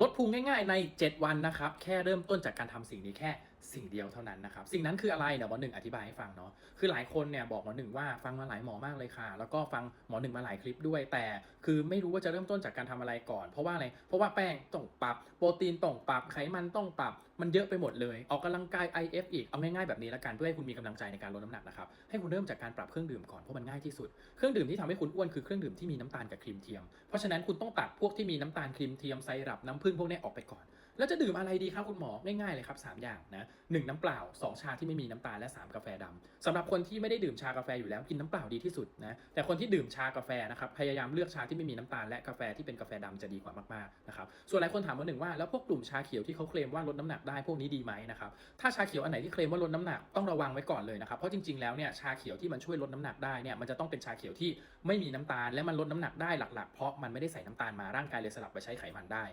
ลดพุงง่ายๆใน 7 วันนะครับ แค่เริ่มต้นจากการทำสิ่งนี้แค่ สิ่งเดียวเท่านั้นนะครับ สิ่งนั้นคืออะไรเดี๋ยวหมอหนึ่งอธิบายให้ฟังเนาะคือหลายคนเนี่ยบอกหมอหนึ่งว่าฟังมาหลายหมอมากเลยค่ะ แล้วก็ฟังหมอหนึ่งมาหลายคลิปด้วย แต่คือไม่รู้ว่าจะเริ่มต้นจากการทำอะไรก่อน เพราะว่าอะไรเพราะว่าแป้งต้องปรับโปรตีนต้องปรับไขมันต้องปรับ มันเยอะไปหมดเลย ออกกำลังกาย IF อีกเอาง่ายๆแบบนี้ละกันเพื่อให้คุณมีกำลังใจในการลดน้ำหนักนะครับให้คุณเริ่มจากการปรับเครื่องดื่มก่อนเพราะมันง่ายที่สุดเครื่องดื่มที่ทำให้คุณอ้วนคือเครื่องดื่มที่มีน้ำตาลกับครีมเทียม เพราะฉะนั้นคุณต้องตัดพวกที่มีน้ำตาลครีมเทียมไซรัปน้ำผึ้งพวกนี้ออกไปก่อน แล้วจะดื่มอะไรดีครับคุณหมอง่ายๆเลยครับ3อย่างนะหนึ่งน้ำเปล่า 2 ชาที่ไม่มีน้ำตาลและ 3 กาแฟดำสำหรับคนที่ไม่ได้ดื่มชากาแฟอยู่แล้วกินน้ำเปล่าดีที่สุดนะแต่คนที่ดื่มชากาแฟนะครับพยายามเลือกชาที่ไม่มีน้ำตาลและกาแฟที่เป็นกาแฟดำจะดีกว่ามากๆนะครับส่วนหลายคนถามมาหนึ่งว่าแล้วพวกกลุ่มชาเขียวที่เขาเคลมว่าลดน้ำหนักได้พวกนี้ดีไหมนะครับถ้าชาเขียวอันไหนที่เคลมว่าลดน้ำหนักต้องระวังไว้ก่อนเลยนะครับเพราะจริงๆแล้วเนี่ยชาเขียวที่มันช่วยลดน้ำหนักได้เนี่ยมันจะต้องเป็นชาเขียวที่ไม่มีน้ำตาลและมันลดน้ำหนักได้หลัก ๆ เพราะมันไม่ได้ใส่น้ำตาลมาร่างกายเลยสลับไปใช้ไขมันได้